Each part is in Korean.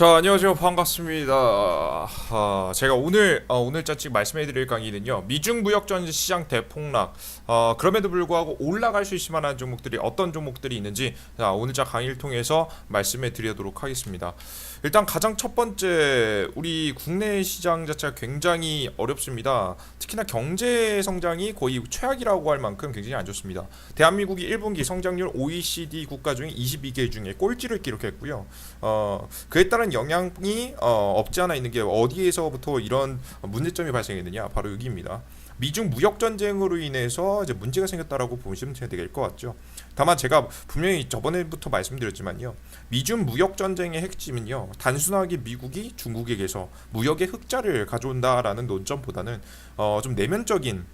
자 안녕하세요 반갑습니다. 아, 제가 오늘 어, 오늘 짜찍 말씀해드릴 강의는요 미중 무역 전지 시장 대폭락. 어, 그럼에도 불구하고 올라갈 수 있을 만한 종목들이 어떤 종목들이 있는지 자, 오늘 자 강의를 통해서 말씀해드리도록 하겠습니다. 일단 가장 첫 번째 우리 국내 시장 자체가 굉장히 어렵습니다. 특히나 경제 성장이 거의 최악이라고 할 만큼 굉장히 안 좋습니다. 대한민국이 1분기 성장률 OECD 국가 중에 22개 중에 꼴찌를 기록했고요. 어, 그에 따른 영향이 어, 없지 않아 있는 게 어디에서부터 이런 문제점이 발생했느냐 바로 여기입니다. 미중 무역 전쟁으로 인해서 이제 문제가 생겼다라고 보시면 될 것 같죠. 다만 제가 분명히 저번에부터 말씀드렸지만요. 미중 무역 전쟁의 핵심은요. 단순하게 미국이 중국에게서 무역의 흑자를 가져온다라는 논점보다는 어, 좀 내면적인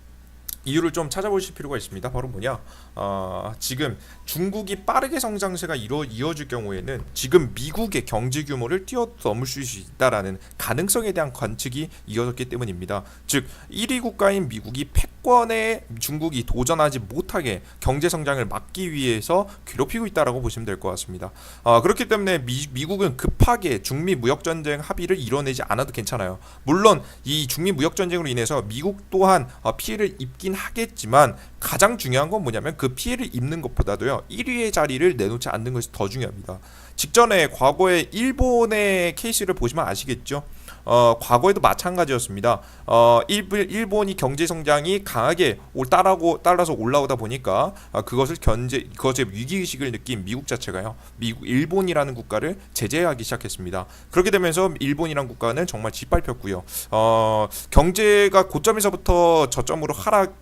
이유를 좀 찾아보실 필요가 있습니다. 바로 뭐냐? 어, 지금 중국이 빠르게 성장세가 이루, 이어질 경우에는 지금 미국의 경제 규모를 뛰어넘을 수 있다라는 가능성에 대한 관측이 이어졌기 때문입니다. 즉 1위 국가인 미국이 패권에 중국이 도전하지 못하게 경제 성장을 막기 위해서 괴롭히고 있다라고 보시면 될 것 같습니다. 어, 그렇기 때문에 미, 미국은 급하게 중미 무역 전쟁 합의를 이뤄내지 않아도 괜찮아요. 물론 이 중미 무역 전쟁으로 인해서 미국 또한 어, 피해를 입긴 하겠지만 가장 중요한 건 뭐냐면 그 피해를 입는 것보다도요 1위의 자리를 내놓지 않는 것이 더 중요합니다. 직전에 과거에 일본의 케이스를 보시면 아시겠죠. 어, 과거에도 마찬가지였습니다. 어, 일본, 일본이 경제 성장이 강하게 올 따라고 따라서 올라오다 보니까 어, 그것을 견제 그것의 위기 의식을 느낀 미국 자체가요. 미국 일본이라는 국가를 제재하기 시작했습니다. 그렇게 되면서 일본이라는 국가는 정말 짓밟혔고요. 어, 경제가 고점에서부터 저점으로 하락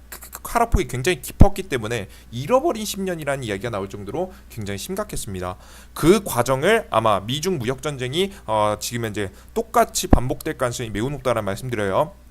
하락폭이 굉장히 깊었기 때문에 잃어버린 10년이라는 이야기가 나올 정도로 굉장히 심각했습니다. 그 과정을 아마 미중 무역 전쟁이 어, 지금 현재 똑같이 반복될 가능성이 매우 높다는 말씀드려요.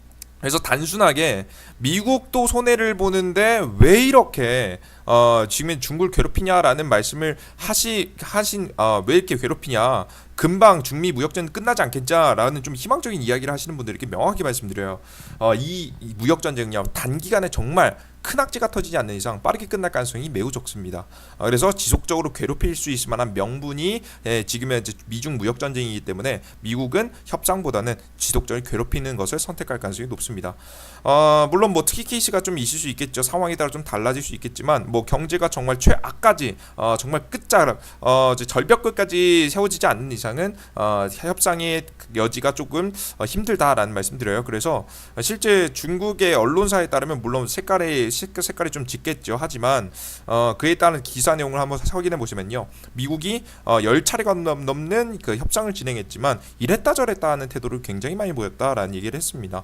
그래서 단순하게 미국도 손해를 보는데 왜 이렇게 어, 지금 중국을 괴롭히냐라는 말씀을 하시 하신 어, 왜 이렇게 괴롭히냐 금방 중미 무역전 끝나지 않겠냐라는 좀 희망적인 이야기를 하시는 분들에게 명확히 말씀드려요. 어, 이, 이 무역 전쟁은요 단기간에 정말 큰 악재가 터지지 않는 이상 빠르게 끝날 가능성이 매우 적습니다. 어, 그래서 지속적으로 괴롭힐 수 있을 만한 명분이 예, 지금의 미중 무역 전쟁이기 때문에 미국은 협상보다는 지속적으로 괴롭히는 것을 선택할 가능성이 높습니다. 어, 물론 뭐 특이 케이스가 좀 있을 수 있겠죠. 상황에 따라 좀 달라질 수 있겠지만 뭐 경제가 정말 최악까지 어, 정말 끝자락 어, 이제 절벽 끝까지 세워지지 않는 이상은 어, 협상의 여지가 조금 어, 힘들다라는 말씀드려요. 그래서 실제 중국의 언론사에 따르면 물론 색깔의 색깔이 좀 짙겠죠. 하지만 어, 그에 따른 기사 내용을 한번 확인해 보시면요. 미국이 어, 10차례가 넘는 그 협상을 진행했지만 이랬다 저랬다 하는 태도를 굉장히 많이 보였다라는 얘기를 했습니다.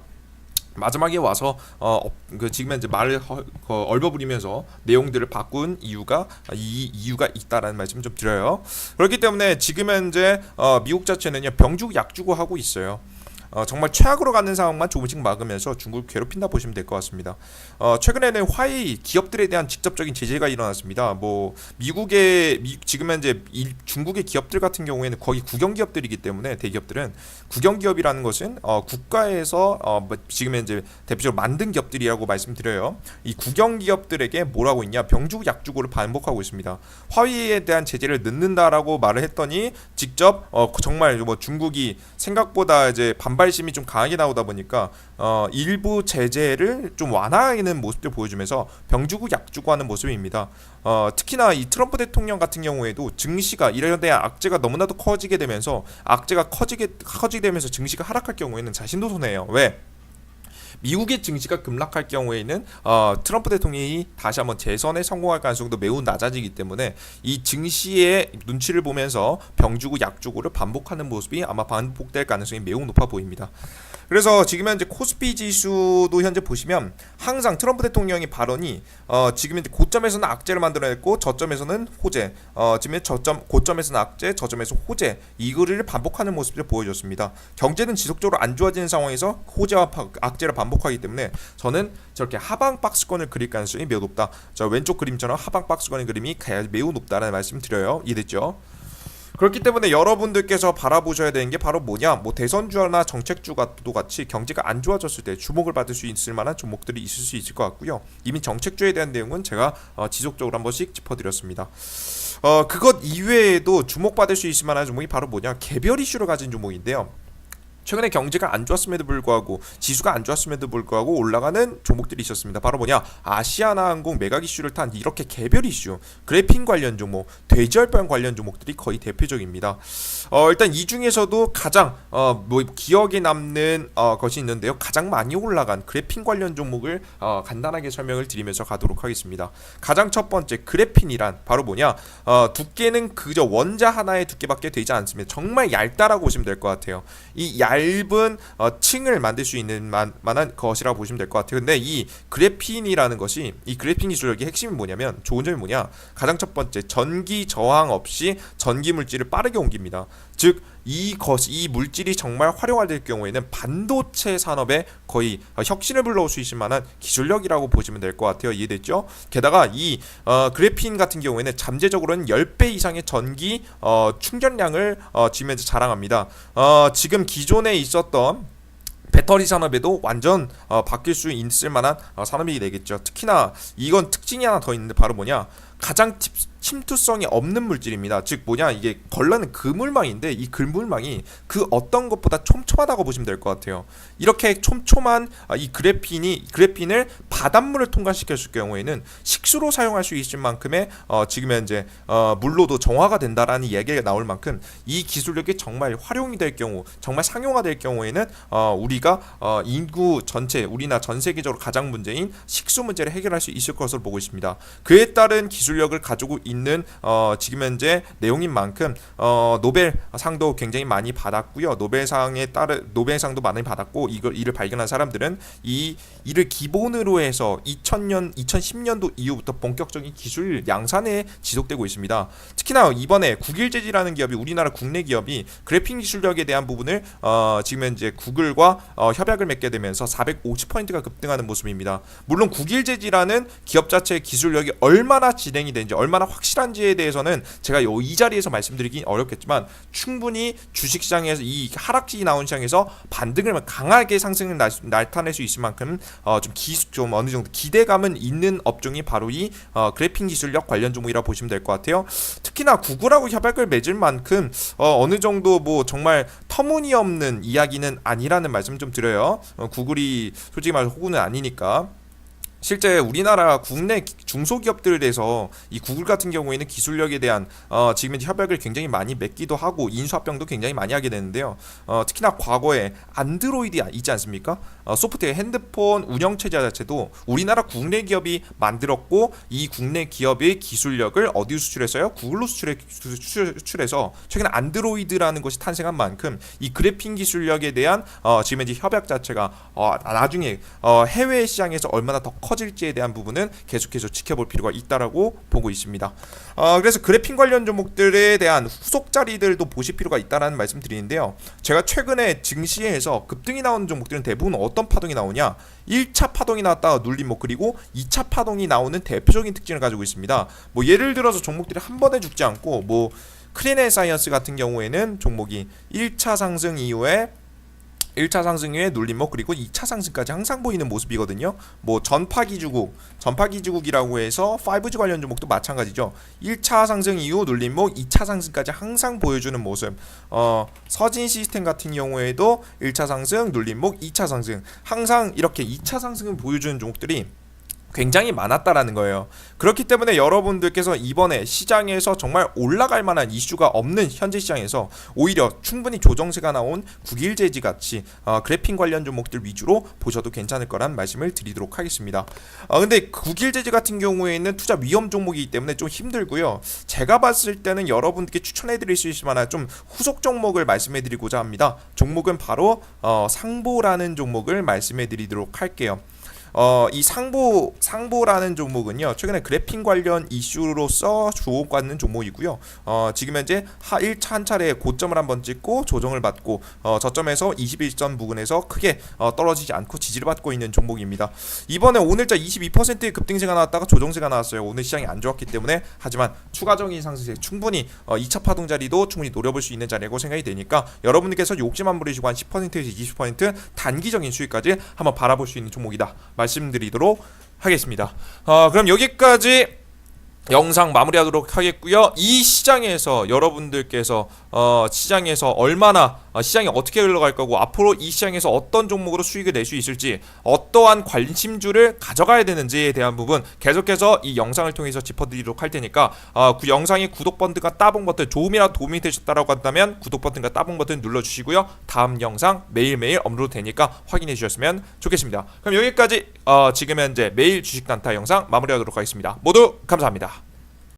마지막에 와서 어, 그 지금 이제 말을 허, 어, 얼버무리면서 내용들을 바꾼 이유가 이 이유가 있다라는 말씀 좀 드려요. 그렇기 때문에 지금 현재 어, 미국 자체는요 병주고 약주고 하고 있어요. 어, 정말 최악으로 가는 상황만 조금씩 막으면서 중국을 괴롭힌다 보시면 될 것 같습니다. 어, 최근에는 화웨이 기업들에 대한 직접적인 제재가 일어났습니다. 뭐 미국의 미, 지금 현재 일, 중국의 기업들 같은 경우에는 거의 국영 기업들이기 때문에 대기업들은 국영 기업이라는 것은 어, 국가에서 어, 뭐 지금 현재 대표적으로 만든 기업들이라고 말씀드려요. 이 국영 기업들에게 뭐라고 있냐 병주고 약주고를 반복하고 있습니다. 화웨이에 대한 제재를 넣는다라고 말을 했더니 직접 어, 정말 뭐 중국이 생각보다 이제 반발 반발심이 좀 강하게 나오다 보니까 어, 일부 제재를 좀 완화하는 모습들 보여주면서 병주고 약주고 하는 모습입니다. 어, 특히나 이 트럼프 대통령 같은 경우에도 증시가 이런 대한 악재가 너무나도 커지게 되면서 악재가 커지게 커지게 되면서 증시가 하락할 경우에는 자신도 손해예요. 왜? 미국의 증시가 급락할 경우에는 어, 트럼프 대통령이 다시 한번 재선에 성공할 가능성도 매우 낮아지기 때문에 이 증시의 눈치를 보면서 병주고 약주고를 반복하는 모습이 아마 반복될 가능성이 매우 높아 보입니다. 그래서 지금 현재 코스피 지수도 현재 보시면 항상 트럼프 대통령의 발언이 어, 지금 현재 고점에서는 악재를 만들어냈고 저점에서는 호재, 어, 지금 저점 고점에서는 악재, 저점에서 호재 이거를 반복하는 모습을 보여줬습니다. 경제는 지속적으로 안 좋아지는 상황에서 호재와 악재를 반복 하기 때문에 저는 저렇게 하방 박스권을 그릴 가능성이 매우 높다. 저 왼쪽 그림처럼 하방 박스권의 그림이 매우 높다는 말씀 드려요. 이해됐죠? 그렇기 때문에 여러분들께서 바라보셔야 되는 게 바로 뭐냐 뭐 대선주나 정책주가도 같이 경제가 안 좋아졌을 때 주목을 받을 수 있을 만한 종목들이 있을 수 있을 것 같고요 이미 정책주에 대한 내용은 제가 어, 지속적으로 한 번씩 짚어드렸습니다 어 그것 이외에도 주목받을 수 있을 만한 종목이 바로 뭐냐 개별 이슈를 가진 종목인데요. 최근에 경제가 안 좋았음에도 불구하고 지수가 안 좋았음에도 불구하고 올라가는 종목들이 있었습니다. 바로 뭐냐 아시아나항공 매각 이슈를 탄 이렇게 개별 이슈, 그래핀 관련 종목, 돼지열병 관련 종목들이 거의 대표적입니다. 어, 일단 이 중에서도 가장 어, 뭐 기억에 남는 어, 것이 있는데요. 가장 많이 올라간 그래핀 관련 종목을 어, 간단하게 설명을 드리면서 가도록 하겠습니다. 가장 첫 번째 그래핀이란 바로 뭐냐 어, 두께는 그저 원자 하나의 두께밖에 되지 않습니다. 정말 얇다라고 보시면 될 것 같아요. 이 얇은 어, 층을 만들 수 있는 만, 만한 것이라고 보시면 될 것 같아요. 근데 이 그래핀이라는 것이 이 그래핀 기술력의 핵심이 뭐냐면 좋은 점이 뭐냐 가장 첫 번째 전기 저항 없이 전기 물질을 빠르게 옮깁니다. 즉 이것 이 물질이 정말 활용화될 경우에는 반도체 산업에 거의 어, 혁신을 불러올 수 있을 만한 기술력이라고 보시면 될 것 같아요. 이해됐죠? 게다가 이 어, 그래핀 같은 경우에는 잠재적으로는 10배 이상의 전기 어, 충전량을 어, 지금 현재 자랑합니다. 어, 지금 기존에 있었던 배터리 산업에도 완전 어, 바뀔 수 있을 만한 어, 산업이 되겠죠. 특히나 이건 특징이 하나 더 있는데 바로 뭐냐? 가장 팁, 침투성이 없는 물질입니다. 즉 뭐냐 이게 걸러는 그물망인데 이 그물망이 그 어떤 것보다 촘촘하다고 보시면 될 것 같아요. 이렇게 촘촘한 아, 이 그래핀이 그래핀을 바닷물을 통과시켰을 경우에는 식수로 사용할 수 있을 만큼의 어, 지금 현재 어, 물로도 정화가 된다라는 얘기가 나올 만큼 이 기술력이 정말 활용이 될 경우 정말 상용화될 경우에는 어, 우리가 어, 인구 전체 우리나 전 세계적으로 가장 문제인 식수 문제를 해결할 수 있을 것으로 보고 있습니다. 그에 따른 기술력을 가지고 있는 어, 지금 현재 내용인 만큼 어, 노벨상도 굉장히 많이 받았고요. 노벨상에 따른 노벨상도 많이 받았고 이걸 이를 발견한 사람들은 이 이를 기본으로 해서 2000년 2010년도 이후부터 본격적인 기술 양산에 지속되고 있습니다. 특히나 이번에 국일제지라는 기업이 우리나라 국내 기업이 그래픽 기술력에 대한 부분을 어, 지금 현재 구글과 어, 협약을 맺게 되면서 450%가 급등하는 모습입니다. 물론 국일제지라는 기업 자체의 기술력이 얼마나 진행이 되는지 얼마나 확 실한지에 대해서는 제가 요 이 자리에서 말씀드리긴 어렵겠지만 충분히 주식시장에서 이 하락기 나온 시장에서 반등을 강하게 상승을 날, 나타낼 수 있을 만큼 어, 좀 기술 좀 어느 정도 기대감은 있는 업종이 바로 이 어, 그래픽 기술력 관련 종목이라고 보시면 될 것 같아요. 특히나 구글하고 협약을 맺을 만큼 어, 어느 정도 뭐 정말 터무니없는 이야기는 아니라는 말씀 좀 드려요. 어, 구글이 솔직히 말해서 호구는 아니니까. 실제 우리나라 국내 기- 중소기업들에서 이 구글 같은 경우에는 기술력에 대한 어, 지금 협약을 굉장히 많이 맺기도 하고 인수합병도 굉장히 많이 하게 되는데요. 어, 특히나 과거에 안드로이드 있지 않습니까? 어, 소프트웨어 핸드폰 운영 체제 자체도 우리나라 국내 기업이 만들었고 이 국내 기업의 기술력을 어디 수출했어요? 구글로 수출해, 수출, 수출해서 최근에 안드로이드라는 것이 탄생한 만큼 이 그래핀 기술력에 대한 어, 지금 현재 협약 자체가 어, 나중에 어, 해외 시장에서 얼마나 더 커질지에 대한 부분은 계속해서 지켜볼 필요가 있다라고 보고 있습니다. 어, 그래서 그래핀 관련 종목들에 대한 후속 자리들도 보실 필요가 있다라는 말씀 드리는데요. 제가 최근에 증시에서 급등이 나오는 종목들은 대부분 어떤 파동이 나오냐? 1차 파동이 나왔다가 눌림 뭐 그리고 2차 파동이 나오는 대표적인 특징을 가지고 있습니다. 뭐 예를 들어서 종목들이 한 번에 죽지 않고 뭐 크리네 사이언스 같은 경우에는 종목이 1차 상승 이후에 1차 상승 후에 눌림목 그리고 2차 상승까지 항상 보이는 모습이거든요. 뭐 전파기 주국, 전파기 주국이라고 해서 5G 관련 종목도 마찬가지죠. 1차 상승 이후 눌림목, 2차 상승까지 항상 보여주는 모습. 어, 서진 시스템 같은 경우에도 1차 상승, 눌림목, 2차 상승. 항상 이렇게 2차 상승을 보여주는 종목들이 굉장히 많았다라는 거예요. 그렇기 때문에 여러분들께서 이번에 시장에서 정말 올라갈 만한 이슈가 없는 현재 시장에서 오히려 충분히 조정세가 나온 국일제지 같이 어, 그래핀 관련 종목들 위주로 보셔도 괜찮을 거란 말씀을 드리도록 하겠습니다. 어, 근데 국일제지 같은 경우에는 투자 위험 종목이기 때문에 좀 힘들고요. 제가 봤을 때는 여러분께 추천해 드릴 수 있을 만한 좀 후속 종목을 말씀해 드리고자 합니다. 종목은 바로 어, 상보라는 종목을 말씀해 드리도록 할게요. 어, 이 상보 상보라는 종목은요 최근에 그래핀 관련 이슈로서 주목받는 종목이고요. 어, 지금 현재 하 1차 한 차례 고점을 한번 찍고 조정을 받고 어, 저점에서 21점 부근에서 크게 어, 떨어지지 않고 지지를 받고 있는 종목입니다. 이번에 오늘자 22%의 급등세가 나왔다가 조정세가 나왔어요. 오늘 시장이 안 좋았기 때문에 하지만 추가적인 상승세 충분히 어, 2차 파동 자리도 충분히 노려볼 수 있는 자리라고 생각이 되니까 여러분들께서 욕심 안 부리시고 한 10%에서 20% 단기적인 수익까지 한번 바라볼 수 있는 종목이다 말씀드리도록 하겠습니다. 어, 그럼 여기까지 영상 마무리하도록 하겠고요. 이 시장에서 여러분들께서 어, 시장에서 얼마나 어, 시장이 어떻게 흘러갈 거고 앞으로 이 시장에서 어떤 종목으로 수익을 낼 수 있을지 어떠한 관심주를 가져가야 되는지에 대한 부분 계속해서 이 영상을 통해서 짚어드리도록 할 테니까 어, 그 영상의 구독 버튼과 따봉 버튼 조금이라도 도움이 되셨다라고 한다면 구독 버튼과 따봉 버튼 눌러주시고요. 다음 영상 매일매일 업로드 되니까 확인해 주셨으면 좋겠습니다. 그럼 여기까지 어, 지금 현재 매일 주식 단타 영상 마무리하도록 하겠습니다. 모두 감사합니다.